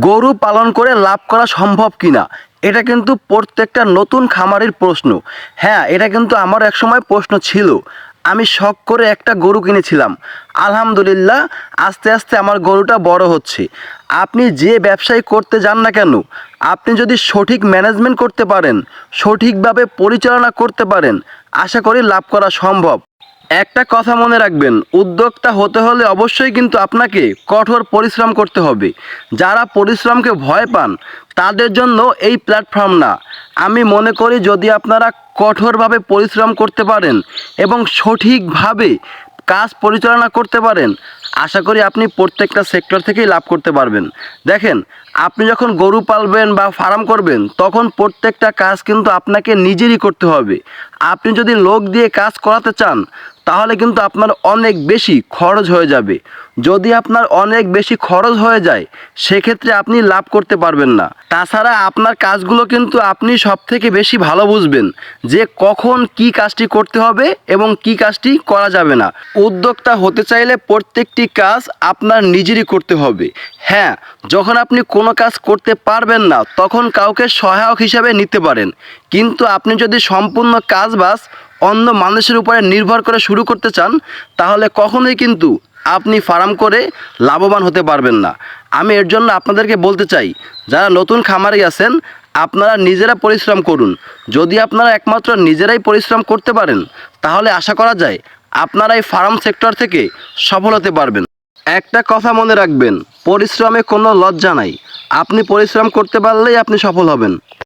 গরু পালন করে লাভ করা সম্ভব কিনা? এটা কিন্তু প্রত্যেকটা নতুন খামারের প্রশ্ন। হ্যাঁ এটা কিন্তু আমার একসময় প্রশ্ন ছিল। আমি শখ করে একটা গরু কিনেছিলাম। আলহামদুলিল্লাহ, আস্তে আস্তে আমার গরুটা বড় হচ্ছে। আপনি যে ব্যবসায় করতে যান না কেন, আপনি যদি সঠিক ম্যানেজমেন্ট করতে পারেন, সঠিকভাবে পরিচালনা করতে পারেন, আশা করি লাভ করা সম্ভব। একটা কথা মনে রাখবেন, উদ্যোক্তা হতে হলে অবশ্যই কিন্তু আপনাকে কঠোর পরিশ্রম করতে হবে। যারা পরিশ্রমকে ভয় পান, তাদের জন্য এই প্ল্যাটফর্ম না। আমি মনে করি যদি আপনারা কঠোরভাবে পরিশ্রম করতে পারেন এবং সঠিকভাবে কাজ পরিচালনা করতে পারেন, আশা করি আপনি প্রত্যেকটা সেক্টর থেকেই লাভ করতে পারবেন। দেখেন, আপনি যখন গরু পালবেন বা ফার্ম করবেন, তখন প্রত্যেকটা কাজ কিন্তু আপনাকে নিজেরই করতে হবে। আপনি যদি লোক দিয়ে কাজ করাতে চান তাহলে কিন্তু আপনার অনেক বেশি খরচ হয়ে যাবে। যদি আপনার অনেক বেশি খরচ হয়ে যায়, সেক্ষেত্রে আপনি লাভ করতে পারবেন না। তাছাড়া আপনার কাজগুলো কিন্তু আপনি সব থেকে বেশি ভালো বুঝবেন যে কখন কি কাজটি করতে হবে এবং কি কাজটি করা যাবে না। উদ্যোক্তা হতে চাইলে প্রত্যেকটি কাজ আপনার নিজেরই করতে হবে। হ্যাঁ যখন আপনি কোনো কাজ করতে পারবেন না, তখন কাউকে সহায়ক হিসাবে নিতে পারেন। কিন্তু আপনি যদি সম্পূর্ণ কাজ বাস অন্য মানুষের উপরে নির্ভর করে শুরু করতে চান, তাহলে কখনোই কিন্তু আপনি ফার্ম করে লাভবান হতে পারবেন না। আমি এর জন্য আপনাদেরকে বলতে চাই, যারা নতুন খামারি আছেন, আপনারা নিজেরা পরিশ্রম করুন। যদি আপনারা একমাত্র নিজেরাই পরিশ্রম করতে পারেন, তাহলে আশা করা যায় আপনারা এই ফার্ম সেক্টর থেকে সফল হতে পারবেন। একটা কথা মনে রাখবেন, পরিশ্রমে কোনো লজ্জা নাই। আপনি পরিশ্রম করতে পারলেই আপনি সফল হবেন।